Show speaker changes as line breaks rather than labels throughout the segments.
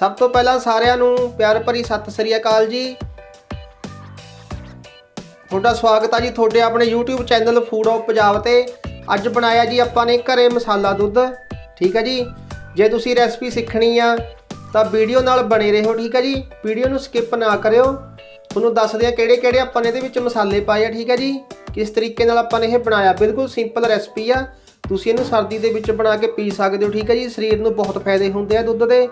ਸਭ ਤੋਂ ਪਹਿਲਾਂ ਸਾਰਿਆਂ ਨੂੰ ਪਿਆਰ ਭਰੀ ਸਤਿ ਸ੍ਰੀ ਅਕਾਲ ਜੀ। ਤੁਹਾਡਾ ਸਵਾਗਤ ਆ ਜੀ ਤੁਹਾਡੇ ਆਪਣੇ YouTube channel food of Punjab ਤੇ। ਅੱਜ ਬਣਾਇਆ ਜੀ ਆਪਾਂ ਨੇ ਘਰੇ ਮਸਾਲਾ ਦੁੱਧ, ਠੀਕ ਹੈ ਜੀ? ਜੇ ਤੁਸੀਂ ਰੈਸਪੀ ਸਿੱਖਣੀ ਆ, ਤਾਂ ਵੀਡੀਓ ਨਾਲ ਬਣੇ ਰਹੋ, ਠੀਕ ਹੈ ਜੀ? ਵੀਡੀਓ ਨੂੰ ਸਕਿਪ ਨਾ ਕਰਿਓ। ਤੁਹਾਨੂੰ ਦੱਸਦੇ ਆ ਕਿਹੜੇ ਕਿਹੜੇ ਆਪਾਂ ਨੇ ਇਹਦੇ ਵਿੱਚ ਮਸਾਲੇ ਪਾਏ ਆ, ਠੀਕ ਹੈ ਜੀ? ਕਿਸ ਤਰੀਕੇ ਨਾਲ ਆਪਾਂ ਨੇ ਇਹ ਬਣਾਇਆ? ਬਿਲਕੁਲ ਸਿੰਪਲ ਰੈਸਪੀ ਆ। ਤੁਸੀਂ ਇਹਨੂੰ ਸਰਦੀ ਦੇ ਵਿੱਚ ਬਣਾ ਕੇ ਪੀ ਸਕਦੇ ਹੋ, ਠੀਕ ਹੈ ਜੀ? ਸਰੀਰ ਨੂੰ ਬਹੁਤ ਫਾਇਦੇ ਹੁੰਦੇ ਆ ਦੁੱਧ ਦੇ।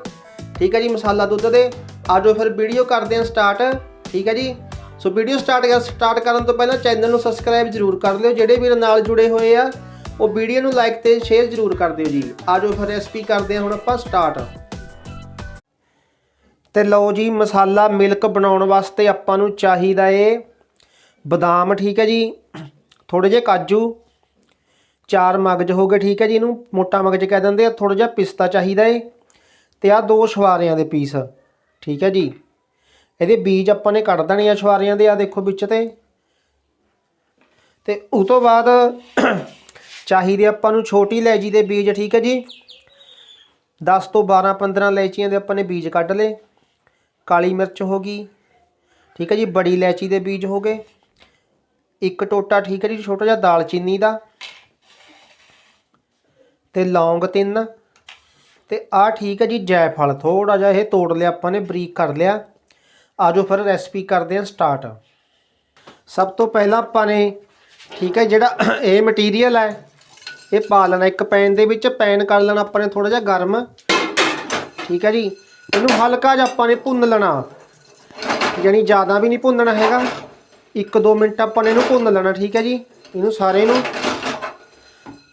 ਠੀਕ ਹੈ ਜੀ, ਮਸਾਲਾ ਦੁੱਧ ਦੇ। ਆਜੋ ਫਿਰ ਵੀਡੀਓ ਕਰਦੇ ਹਾਂ ਸਟਾਰਟ ਠੀਕ ਹੈ ਜੀ। ਸੋ ਵੀਡੀਓ ਸਟਾਰਟ ਸਟਾਰਟ ਕਰਨ ਤੋਂ ਪਹਿਲਾਂ ਚੈਨਲ ਨੂੰ ਸਬਸਕ੍ਰਾਈਬ ਜ਼ਰੂਰ ਕਰ ਲਿਓ। ਜਿਹੜੇ ਵੀਰ ਨਾਲ ਜੁੜੇ ਹੋਏ ਆ, ਉਹ ਵੀਡੀਓ ਨੂੰ ਲਾਈਕ ਤੇ ਸ਼ੇਅਰ ਜ਼ਰੂਰ ਕਰ ਦਿਓ ਜੀ। ਆਜੋ ਫਿਰ ਰੈਸਪੀ ਕਰਦੇ ਹਾਂ ਹੁਣ ਆਪਾਂ ਸਟਾਰਟ ਤੇ ਲਓ ਜੀ, ਮਸਾਲਾ ਮਿਲਕ ਬਣਾਉਣ ਵਾਸਤੇ ਆਪਾਂ ਨੂੰ ਚਾਹੀਦਾ ਏ ਬਦਾਮ, ਠੀਕ ਹੈ ਜੀ। ਥੋੜੇ ਜਿਹੇ ਕਾਜੂ। ਚਾਰ ਮਗਜ ਹੋ ਗਏ, ਠੀਕ ਹੈ ਜੀ। ਇਹਨੂੰ ਮੋਟਾ ਮਗਜ ਕਹਿ ਦਿੰਦੇ ਆ। ਥੋੜਾ ਜਿਹਾ ਪਿਸਤਾ ਚਾਹੀਦਾ ਏ। ਤੇ ਆ ਦੋ ਛਵਾਰਿਆਂ ਦੇ ਪੀਸ, ਠੀਕ ਹੈ ਜੀ। ਇਹਦੇ ਬੀਜ ਆਪਾਂ ਨੇ ਕੱਢ ਦੇਣੇ ਆ ਛਵਾਰਿਆਂ ਦੇ ਆ ਦੇਖੋ ਵਿੱਚ ਤੇ। ਤੇ ਉਸ ਤੋਂ ਬਾਅਦ ਚਾਹੀਦੇ ਆਪਾਂ ਨੂੰ ਛੋਟੀ ਇਲਾਇਚੀ ਦੇ ਬੀਜ, ਠੀਕ ਹੈ ਜੀ। 10 ਤੋਂ 12 15 ਇਲਾਇਚੀਆਂ ਦੇ ਆਪਾਂ ਨੇ ਬੀਜ ਕੱਢ ਲਏ। ਕਾਲੀ ਮਿਰਚ ਹੋ ਗਈ, ਠੀਕ ਹੈ ਜੀ, ਬੜੀ ਇਲਾਇਚੀ ਦੇ ਬੀਜ ਹੋ ਗਏ। ਇੱਕ ਟੋਟਾ, ਠੀਕ ਹੈ ਜੀ, ਛੋਟਾ ਜਿਹਾ ਦਾਲਚੀਨੀ ਦਾ। ਤੇ ਲੌਂਗ ਤਿੰਨ ਤੇ ਆ ਠੀਕ ਹੈ ਜੀ ਜੈਫਲ ਥੋੜਾ ਜਿਹਾ ਇਹ ਤੋੜ ਲਿਆ, ਆਪਾਂ ਨੇ ਬਰੀਕ ਕਰ ਲਿਆ। ਆਜੋ ਫਿਰ ਰੈਸਪੀ ਕਰਦੇ ਹਾਂ ਸਟਾਰਟ ਸਭ ਤੋਂ ਪਹਿਲਾਂ ਆਪਾਂ ਨੇ, ਠੀਕ ਹੈ, ਜਿਹੜਾ ਇਹ ਮਟੀਰੀਅਲ ਹੈ, ਇਹ ਪਾ ਲੈਣਾ। ਇੱਕ ਪੈਨ ਦੇ ਵਿੱਚ ਪੈਨ ਕਰ ਲੈਣਾ ਆਪਾਂ ਨੇ ਥੋੜਾ ਜਿਹਾ ਗਰਮ। ਠੀਕ ਹੈ ਜੀ, ਇਹਨੂੰ ਹਲਕਾ ਜਿਹਾ ਆਪਾਂ ਨੇ ਭੁੰਨ ਲੈਣਾ। ਯਾਨੀ ਜ਼ਿਆਦਾ ਵੀ ਨਹੀਂ ਭੁੰਨਣਾ ਹੈਗਾ। 1-2 ਮਿੰਟ ਆਪਾਂ ਨੇ ਇਹਨੂੰ ਭੁੰਨ ਲੈਣਾ, ਠੀਕ ਹੈ ਜੀ, ਇਹਨੂੰ ਸਾਰੇ ਨੂੰ।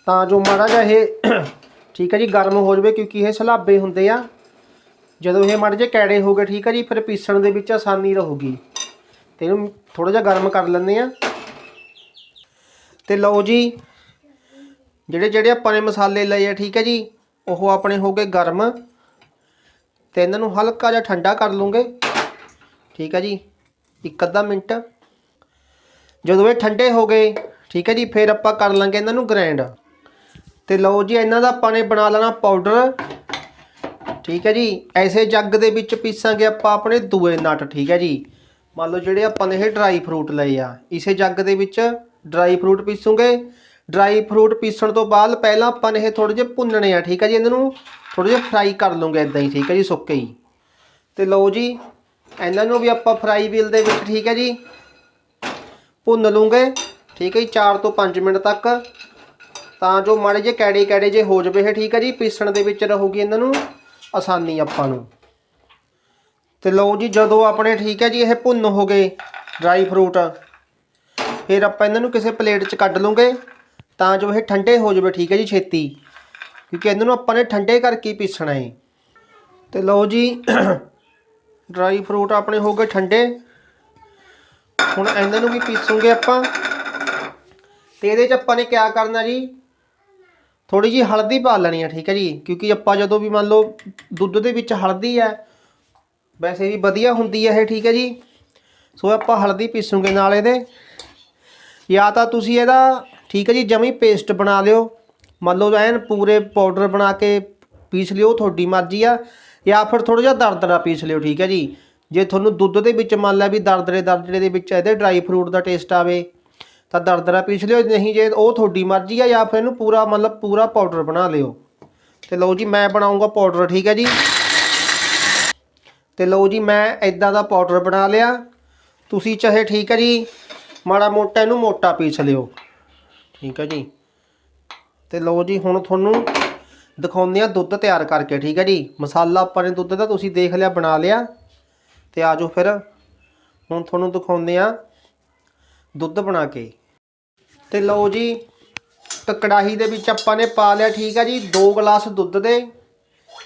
ਤਾਂ ਜੋ ਮਾੜਾ ਜਿਹਾ ਇਹ ਠੀਕ ਹੈ ਜੀ, ਗਰਮ ਹੋ ਜਾਵੇ ਕਿਉਂਕਿ ਇਹ ਸਲਾਬੇ ਹੁੰਦੇ ਆ। ਜਦੋਂ ਇਹ ਮਾੜੇ ਜਿਹੇ ਕੈੜੇ ਹੋ ਗਏ, ਠੀਕ ਹੈ ਜੀ, ਫਿਰ ਪੀਸਣ ਦੇ ਵਿੱਚ ਆਸਾਨੀ ਰਹੂਗੀ। ਤੇ ਇਹਨੂੰ ਥੋੜਾ ਜਿਹਾ ਗਰਮ ਕਰ ਲੈਂਦੇ ਆ। ਤੇ ਲਓ ਜੀ, ਜਿਹੜੇ ਜਿਹੜੇ ਆਪਾਂ ਨੇ ਮਸਾਲੇ ਲਏ ਆ, ਠੀਕ ਹੈ ਜੀ, ਉਹ ਆਪਣੇ ਹੋ ਗਏ ਗਰਮ। ਤੇ ਇਹਨਾਂ ਨੂੰ ਹਲਕਾ ਜਿਹਾ ਠੰਡਾ ਕਰ ਲੂੰਗੇ। ਠੀਕ ਹੈ ਜੀ, ਇੱਕ ਅੱਧਾ ਮਿੰਟ। ਜਦੋਂ ਇਹ ਠੰਡੇ ਹੋ ਗਏ, ਠੀਕ ਹੈ ਜੀ, ਫਿਰ ਆਪਾਂ ਕਰ ਲਾਂਗੇ ਇਹਨਾਂ ਨੂੰ ਗ੍ਰਾਈਂਡ ਤੇ ਲਓ ਜੀ, ਇਹਨਾਂ ਦਾ ਆਪਾਂ ਨੇ ਬਣਾ ਲੈਣਾ ਪਾਊਡਰ ਠੀਕ ਹੈ ਜੀ, ਐਸੇ ਜੱਗ ਦੇ ਵਿੱਚ ਪੀਸਾਂਗੇ ਆਪਾਂ ਆਪਣੇ ਦੂਏ ਨਟ, ਠੀਕ ਹੈ ਜੀ। ਮੰਨ ਲਓ ਜਿਹੜੇ ਆਪਾਂ ਨੇ ਇਹ ਡਰਾਈ ਫਰੂਟ ਲਏ ਆ, ਇਸੇ ਜੱਗ ਦੇ ਵਿੱਚ ਡਰਾਈ ਫਰੂਟ ਪੀਸੂਗੇ। ਡਰਾਈ ਫਰੂਟ ਪੀਸਣ ਤੋਂ ਬਾਅਦ ਪਹਿਲਾਂ ਆਪਾਂ ਨੇ ਇਹ ਥੋੜੇ ਜਿਹੇ ਭੁੰਨਣੇ ਆ, ਠੀਕ ਹੈ ਜੀ, ਇਹਨਾਂ ਨੂੰ ਥੋੜੇ ਜਿਹੇ ਫਰਾਈ ਕਰ ਲਵਾਂਗੇ ਇਦਾਂ ਹੀ, ਠੀਕ ਹੈ ਜੀ, ਸੁੱਕੇ ਹੀ। ਤੇ ਲਓ ਜੀ, ਇਹਨਾਂ ਨੂੰ ਵੀ ਆਪਾਂ ਫਰਾਈ ਵੀਲ ਦੇ ਵਿੱਚ, ਠੀਕ ਹੈ ਜੀ, ਭੁੰਨ ਲੂੰਗੇ। ਠੀਕ ਹੈ ਜੀ 4 ਤੋਂ 5 ਮਿੰਟ ਤੱਕ ਤਾਂ ਜੋ ਮਾੜੇ ਜੇ ਕੈੜੇ ਕੈੜੇ ਜੇ ਹੋ ਜਵੇ, ਇਹ ਠੀਕ ਹੈ ਜੀ, ਪੀਸਣ ਦੇ ਵਿੱਚ ਰਹੂਗੀ ਇਹਨਾਂ ਨੂੰ ਆਸਾਨੀ ਆਪਾਂ ਨੂੰ। ਤੇ ਲਓ ਜੀ, ਜਦੋਂ ਆਪਣੇ ਠੀਕ ਹੈ ਜੀ, ਇਹ ਭੁੰਨ ਹੋ ਗਏ ਡਰਾਈ ਫਰੂਟ ਫਿਰ ਆਪਾਂ ਇਹਨਾਂ ਨੂੰ ਕਿਸੇ ਪਲੇਟ 'ਚ ਕੱਢ ਲੂੰਗੇ ਤਾਂ ਜੋ ਇਹ ਠੰਡੇ ਹੋ ਜਵੇ, ਠੀਕ ਹੈ ਜੀ, ਛੇਤੀ। ਕਿਉਂਕਿ ਇਹਨਾਂ ਨੂੰ ਆਪਾਂ ਨੇ ਠੰਡੇ ਕਰਕੇ ਹੀ ਪੀਸਣਾ ਹੈ ਤੇ ਲਓ ਜੀ ਡਰਾਈ ਫਰੂਟ ਆਪਣੇ ਹੋ ਗਏ ਠੰਡੇ। ਹੁਣ ਇਹਨਾਂ ਨੂੰ ਵੀ ਪੀਸੂਗੇ ਆਪਾਂ। ਤੇ ਇਹਦੇ 'ਚ ਆਪਾਂ ਨੇ ਕਿਆ ਕਰਨਾ ਜੀ? ਥੋੜੀ ਜੀ ਹਲਦੀ ਪਾ ਲੈਣੀ ਆ, ਠੀਕ ਹੈ ਜੀ? ਕਿਉਂਕਿ ਆਪਾਂ ਜਦੋਂ ਵੀ ਮੰਨ ਲਓ ਦੁੱਧ ਦੇ ਵਿੱਚ ਹਲਦੀ ਹੈ, ਵੈਸੇ ਵੀ ਵਧੀਆ ਹੁੰਦੀ ਹੈ ਇਹ, ਠੀਕ ਹੈ ਜੀ? ਸੋ ਆਪਾਂ ਹਲਦੀ ਪੀਸੂਗੇ ਨਾਲ ਇਹਦੇ। ਜਾਂ ਤਾਂ ਤੁਸੀਂ ਇਹਦਾ, ਠੀਕ ਹੈ ਜੀ, ਜਮੀ ਪੇਸਟ ਬਣਾ ਲਿਓ। ਮੰਨ ਲਓ ਐਨ ਪੂਰੇ ਪਾਊਡਰ ਬਣਾ ਕੇ ਪੀਸ ਲਿਓ, ਤੁਹਾਡੀ ਮਰਜ਼ੀ ਆ। ਜਾਂ ਫਿਰ ਥੋੜਾ ਜਿਹਾ ਦਰਦਰਾ ਪੀਸ ਲਿਓ, ਠੀਕ ਹੈ ਜੀ? ਜੇ ਤੁਹਾਨੂੰ ਦੁੱਧ ਦੇ ਵਿੱਚ ਮੰਨ ਲਿਆ ਵੀ ਦਰਦਰੇ ਦਰਦਰੇ ਦੇ ਵਿੱਚ ਇਹਦੇ ਡਰਾਈ ਫਰੂਟ ਦਾ ਟੇਸਟ ਆਵੇ ਤਾਂ ਦਰਦਰਾ ਪੀਸ ਲਿਓ, ਨਹੀਂ ਜੇ ਉਹ ਤੁਹਾਡੀ ਮਰਜ਼ੀ ਆ, ਜਾਂ ਫਿਰ ਇਹਨੂੰ ਪੂਰਾ, ਮਤਲਬ ਪੂਰਾ ਪਾਊਡਰ ਬਣਾ ਲਿਓ। ਤੇ ਲਓ ਜੀ, ਮੈਂ ਬਣਾਉਂਗਾ ਪਾਊਡਰ ਠੀਕ ਹੈ ਜੀ? ਤੇ ਲਓ ਜੀ, ਮੈਂ ਇਦਾਂ ਦਾ ਪਾਊਡਰ ਬਣਾ ਲਿਆ। ਤੁਸੀਂ ਚਾਹੇ ਠੀਕ ਹੈ ਜੀ, ਮਾੜਾ ਮੋਟਾ ਇਹਨੂੰ ਮੋਟਾ ਪੀਸ ਲਿਓ। ਠੀਕ ਹੈ ਜੀ? ਤੇ ਲਓ ਜੀ, ਹੁਣ ਤੁਹਾਨੂੰ ਦਿਖਾਉਂਦੇ ਆ ਦੁੱਧ ਤਿਆਰ ਕਰਕੇ, ਠੀਕ ਹੈ ਜੀ? ਮਸਾਲਾ ਆਪਾਂ ਨੇ ਦੁੱਧ ਦਾ ਤੁਸੀਂ ਦੇਖ ਲਿਆ, ਬਣਾ ਲਿਆ। ਤੇ ਆਜੋ ਫਿਰ। ਹੁਣ ਤੁਹਾਨੂੰ ਦਿਖਾਉਂਦੇ ਆ ਦੁੱਧ ਬਣਾ ਕੇ। ਤੇ ਲਓ ਜੀ, ਤੇ ਕੜਾਹੀ ਦੇ ਵਿੱਚ ਆਪਾਂ ਨੇ ਪਾ ਲਿਆ, ਠੀਕ ਹੈ ਜੀ 2 ਗਲਾਸ ਦੁੱਧ ਦੇ।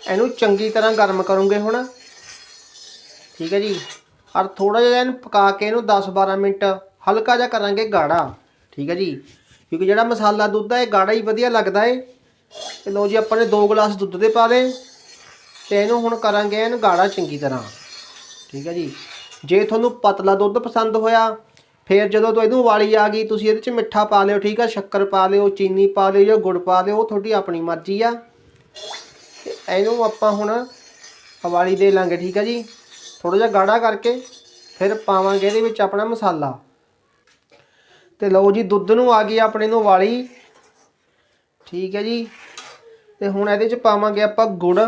ਇਹਨੂੰ ਚੰਗੀ ਤਰ੍ਹਾਂ ਗਰਮ ਕਰੋਗੇ ਹੁਣ। ਠੀਕ ਹੈ ਜੀ, ਔਰ ਥੋੜਾ ਜਿਹਾ ਇਹਨੂੰ ਪਕਾ ਕੇ ਇਹਨੂੰ 10-12 ਮਿੰਟ ਹਲਕਾ ਜਿਹਾ ਕਰਾਂਗੇ ਗਾੜਾ। ਠੀਕ ਹੈ ਜੀ, ਕਿਉਂਕਿ ਜਿਹੜਾ ਮਸਾਲਾ ਦੁੱਧ ਹੈ ਇਹ ਗਾੜਾ ਹੀ ਵਧੀਆ ਲੱਗਦਾ ਹੈ ਤੇ ਲਓ ਜੀ, ਆਪਾਂ ਨੇ 2 ਗਲਾਸ ਦੁੱਧ ਦੇ ਪਾ ਲਏ। ਤੇ ਇਹਨੂੰ ਹੁਣ ਕਰਾਂਗੇ ਇਹਨੂੰ ਗਾੜਾ ਚੰਗੀ ਤਰ੍ਹਾਂ। ਠੀਕ ਹੈ ਜੀ, ਜੇ ਤੁਹਾਨੂੰ ਪਤਲਾ ਦੁੱਧ ਪਸੰਦ ਹੋਇਆ ਫਿਰ ਜਦੋਂ ਤੋਂ ਇਹਨੂੰ ਵਾਲੀ ਆ ਗਈ, ਤੁਸੀਂ ਇਹਦੇ 'ਚ ਮਿੱਠਾ ਪਾ ਲਿਓ, ਠੀਕ ਆ? ਸ਼ੱਕਰ ਪਾ ਲਿਓ, ਚੀਨੀ ਪਾ ਲਿਓ ਜਾਂ ਗੁੜ ਪਾ ਲਿਓ, ਉਹ ਤੁਹਾਡੀ ਆਪਣੀ ਮਰਜ਼ੀ ਆ। ਤੇ ਇਹਨੂੰ ਆਪਾਂ ਹੁਣ ਹਵਾਲੀ ਦੇ ਲਾਂਗੇ, ਠੀਕ ਹੈ ਜੀ? ਥੋੜਾ ਜਿਹਾ ਗਾੜਾ ਕਰਕੇ, ਫਿਰ ਪਾਵਾਂਗੇ ਇਹਦੇ ਵਿੱਚ ਆਪਣਾ ਮਸਾਲਾ। ਤੇ ਲਓ ਜੀ, ਦੁੱਧ ਨੂੰ ਆ ਗਈ ਆਪਣੇ ਨੂੰ ਵਾਲੀ। ਠੀਕ ਹੈ ਜੀ? ਤੇ ਹੁਣ ਇਹਦੇ ਚ ਪਾਵਾਂਗੇ ਆਪਾਂ ਗੁੜ।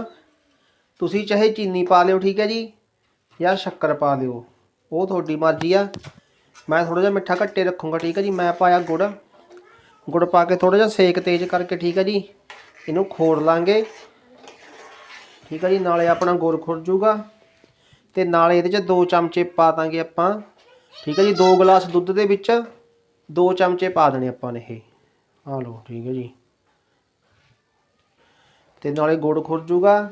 ਤੁਸੀਂ ਚਾਹੇ ਚੀਨੀ ਪਾ ਲਿਓ, ਠੀਕ ਹੈ ਜੀ? ਜਾਂ ਸ਼ੱਕਰ ਪਾ ਲਿਓ, ਉਹ ਤੁਹਾਡੀ ਮਰਜ਼ੀ ਆ। ਮੈਂ ਥੋੜਾ ਜਿਹਾ ਮਿੱਠਾ ਘੱਟੇ ਰੱਖੂੰਗਾ, ਠੀਕ ਹੈ ਜੀ? ਮੈਂ ਪਾਇਆ ਗੁੜ। ਗੁੜ ਪਾ ਕੇ ਥੋੜਾ ਜਿਹਾ ਸੇਕ ਤੇਜ਼ ਕਰਕੇ, ਠੀਕ ਹੈ ਜੀ? ਇਹਨੂੰ ਖੋੜ ਲਾਂਗੇ। ਠੀਕ ਹੈ ਜੀ? ਨਾਲੇ ਆਪਣਾ ਗੁੜ ਖੁਰ ਜੂਗਾ। ਤੇ ਨਾਲੇ ਇਹਦੇ ਚ ਦੋ ਚਮਚੇ ਪਾ ਦਾਂਗੇ ਆਪਾਂ। ਠੀਕ ਹੈ ਜੀ? ਦੋ ਗਲਾਸ ਦੁੱਧ ਦੇ ਵਿੱਚ ਦੋ ਚਮਚੇ ਪਾ ਦੇਣੇ ਆਪਾਂ ਨੇ ਇਹ। ਆ ਲਓ, ਠੀਕ ਹੈ ਜੀ? ਤੇ ਨਾਲੇ ਗੁੜ ਖੁਰ ਜੂਗਾ।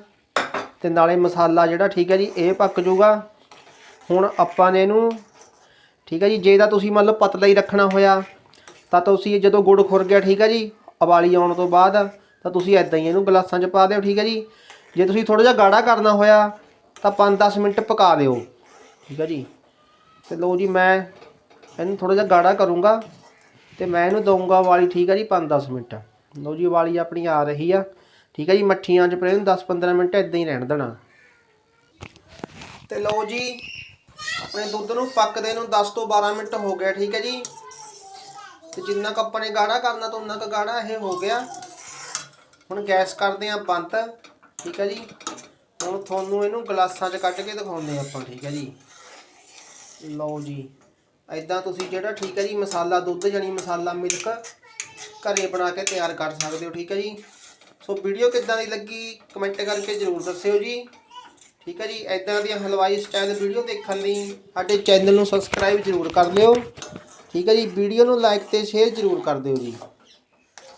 ਤੇ ਨਾਲੇ ਮਸਾਲਾ ਜਿਹੜਾ, ਠੀਕ ਹੈ ਜੀ? ਇਹ ਪੱਕ ਜੂਗਾ। ਹੁਣ ਆਪਾਂ ਨੇ ਇਹਨੂੰ ਠੀਕ ਹੈ ਜੀ, ਜੇ ਤਾਂ ਤੁਸੀਂ ਮੰਨ ਲਓ ਪਤਲਾ ਹੀ ਰੱਖਣਾ ਹੋਇਆ, ਤਾਂ ਤੁਸੀਂ ਜਦੋਂ ਗੁੜ ਖੁਰ ਗਿਆ, ਠੀਕ ਹੈ ਜੀ, ਉਬਾਲੀ ਆਉਣ ਤੋਂ ਬਾਅਦ, ਤਾਂ ਤੁਸੀਂ ਐਦਾਂ ਹੀ ਇਹਨੂੰ ਗਲਾਸਾਂ 'ਚ ਪਾ ਦਿਓ, ਠੀਕ ਹੈ ਜੀ। ਜੇ ਤੁਸੀਂ ਥੋੜਾ ਜਿਹਾ ਗਾੜਾ ਕਰਨਾ ਹੋਇਆ, ਤਾਂ 5-10 ਮਿੰਟ ਪਕਾ ਦਿਓ, ਠੀਕ ਹੈ ਜੀ। ਤੇ ਲਓ ਜੀ, ਮੈਂ ਇਹਨੂੰ ਥੋੜਾ ਜਿਹਾ ਗਾੜਾ ਕਰੂੰਗਾ, ਤੇ ਮੈਂ ਇਹਨੂੰ ਦਊਂਗਾ ਵਾਲੀ ਠੀਕ ਹੈ ਜੀ 5-10 ਮਿੰਟ। ਲਓ ਜੀ ਵਾਲੀ ਆਪਣੀ ਆ ਰਹੀ ਆ, ਠੀਕ ਹੈ ਜੀ, ਮੱਠੀਆਂ 'ਚ ਪਰ ਇਹਨੂੰ 10-15 ਮਿੰਟ ਇਦਾਂ ਹੀ ਰਹਿਣ ਦੇਣਾ। ਤੇ ਲਓ ਜੀ ਆਪਣੇ ਦੁੱਧ ਨੂੰ ਪੱਕਦੇ ਨੂੰ 10 ਤੋਂ 12 ਮਿੰਟ ਹੋ ਗਿਆ, ਠੀਕ ਹੈ ਜੀ। ਤੇ ਜਿੰਨਾ ਕੁ ਆਪਾਂ ਨੇ ਗਾੜਾ ਕਰਨਾ ਤਾਂ ਉਨਾ ਕੁ ਗਾੜਾ ਇਹ ਹੋ ਗਿਆ। ਹੁਣ ਗੈਸ ਕਰਦੇ ਆਂ ਬੰਦ, ਠੀਕ ਹੈ ਜੀ। ਹੁਣ ਤੁਹਾਨੂੰ ਇਹਨੂੰ ਗਲਾਸਾਂ 'ਚ ਕੱਢ ਕੇ ਦਿਖਾਉਂਦੇ ਹਾਂ ਆਪਾਂ, ਠੀਕ ਹੈ ਜੀ। ਲਓ ਜੀ ਐਦਾਂ ਤੁਸੀਂ ਜਿਹੜਾ, ਠੀਕ ਹੈ ਜੀ, ਮਸਾਲਾ, ਦੁੱਧ ਜਾਨੀ ਮਸਾਲਾ, ਮਿਲਕ ਘਰੇ ਬਣਾ ਕੇ ਤਿਆਰ ਕਰ ਸਕਦੇ ਹੋ, ਠੀਕ ਹੈ ਜੀ। ਸੋ ਵੀਡੀਓ ਕਿੱਦਾਂ ਦੀ ਲੱਗੀ, ਕਮੈਂਟ ਕਰਕੇ ਜਰੂਰ ਦੱਸਿਓ ਜੀ। ਠੀਕ ਹੈ ਜੀ ਐਦਾਂ ਦੀਆਂ ਹਲਵਾਈ ਸਟਾਈਲ ਵੀਡੀਓ ਦੇਖਣ ਲਈ ਸਾਡੇ ਚੈਨਲ ਨੂੰ ਸਬਸਕ੍ਰਾਈਬ ਜਰੂਰ ਕਰ ਲਿਓ ਠੀਕ ਹੈ ਜੀ ਵੀਡੀਓ ਨੂੰ ਲਾਈਕ ਤੇ ਸ਼ੇਅਰ ਜਰੂਰ ਕਰ ਦਿਓ ਜੀ।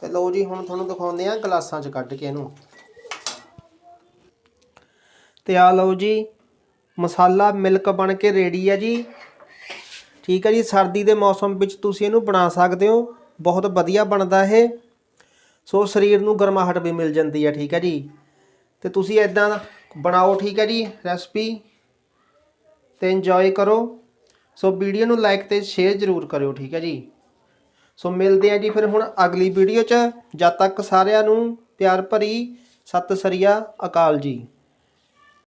ਤੇ ਲਓ ਜੀ, ਹੁਣ ਤੁਹਾਨੂੰ ਦਿਖਾਉਂਦੇ ਆ ਗਲਾਸਾਂ 'ਚ ਕੱਢ ਕੇ ਇਹਨੂੰ। ਤੇ ਆ ਲਓ ਜੀ, ਮਸਾਲਾ ਮਿਲਕ ਬਣ ਕੇ ਰੈਡੀ ਆ ਜੀ। ਠੀਕ ਹੈ ਜੀ, ਸਰਦੀ ਦੇ ਮੌਸਮ ਵਿੱਚ ਤੁਸੀਂ ਇਹਨੂੰ ਬਣਾ ਸਕਦੇ ਹੋ। ਬਹੁਤ ਵਧੀਆ ਬਣਦਾ ਇਹ। ਸੋ ਸਰੀਰ ਨੂੰ ਗਰਮਾਹਟ ਵੀ ਮਿਲ ਜਾਂਦੀ ਹੈ, ਠੀਕ ਹੈ ਜੀ। ਤੇ ਤੁਸੀਂ ਇਦਾਂ ਬਣਾਓ, ਠੀਕ ਹੈ ਜੀ ਰੈਸਪੀ ਤੇ ਇੰਜੋਏ ਕਰੋ। ਸੋ ਵੀਡੀਓ ਨੂੰ ਲਾਈਕ ਤੇ ਸ਼ੇਅਰ ਜ਼ਰੂਰ ਕਰਿਓ, ਠੀਕ ਹੈ ਜੀ। ਸੋ ਮਿਲਦੇ ਆ ਜੀ ਫਿਰ ਹੁਣ ਅਗਲੀ ਵੀਡੀਓ 'ਚ। ਜਦ ਤੱਕ ਸਾਰਿਆਂ ਨੂੰ ਪਿਆਰ ਭਰੀ ਸਤਿ ਸ੍ਰੀ ਅਕਾਲ ਜੀ।